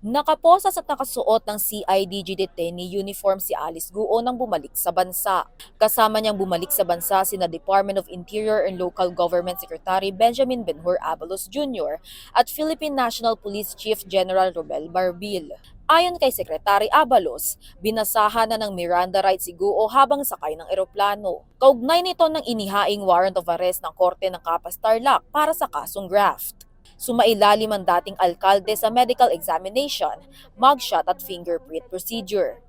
Nakaposas at nakasuot ng CIDG detainee uniform si Alice Guo nang bumalik sa bansa. Kasama niyang bumalik sa bansa sina Department of Interior and Local Government Secretary Benjamin Benhur Abalos Jr. at Philippine National Police Chief General Robel Barbil. Ayon kay Secretary Abalos, binasahan na ng Miranda rights si Guo habang sakay ng eroplano. Kaugnay nito ng inihaing warrant of arrest ng Korte ng Kapas Tarlac para sa kasong graft. Sumailalim ang dating alkalde sa medical examination, mugshot at fingerprint procedure.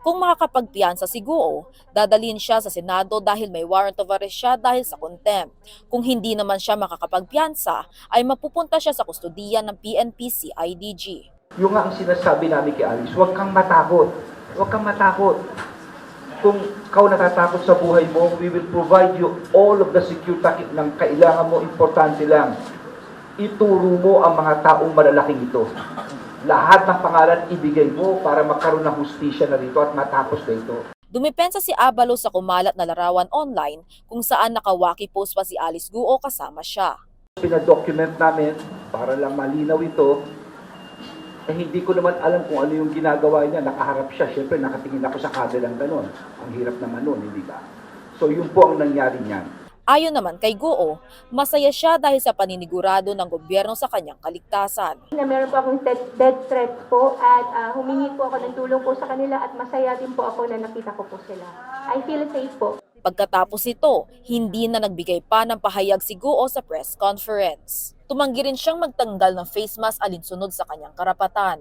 Kung makakapagpiyansa si Guo, dadalhin siya sa Senado dahil may warrant of arrest siya dahil sa contempt. Kung hindi naman siya makakapagpiyansa, ay mapupunta siya sa kustodiya ng PNP CIDG. Yung nga ang sinasabi namin kay Alice, huwag kang matakot. Huwag kang matakot. Kung ikaw natatakot sa buhay mo, we will provide you all of the security ng kailangan mo, importante lang. Ituro mo ang mga taong malalaking ito. Lahat ng pangalan ibigay mo para magkaroon ng hustisya na rito at matapos na ito. Dumipensa si Abalos sa kumalat na larawan online kung saan nakawaki post pa si Alice Guo kasama siya. Pinadocument namin para lang malinaw ito. Eh, hindi ko naman alam kung ano yung ginagawa niya. Nakaharap siya. Siyempre, nakatingin ako sa kabilang ganon. Ang hirap naman nun, hindi ba? So, yun po ang nangyari niyan. Ayon naman kay Guo, masaya siya dahil sa paninigurado ng gobyerno sa kanyang kaligtasan. na meron po akong death, threats po at ah, humingi po ako ng tulong po sa kanila at masaya din po ako na nakita ko po sila. I feel safe po. Pagkatapos ito, hindi na nagbigay pa ng pahayag si Guo sa press conference. Tumanggi rin siyang magtanggal ng face mask alinsunod sa kanyang karapatan.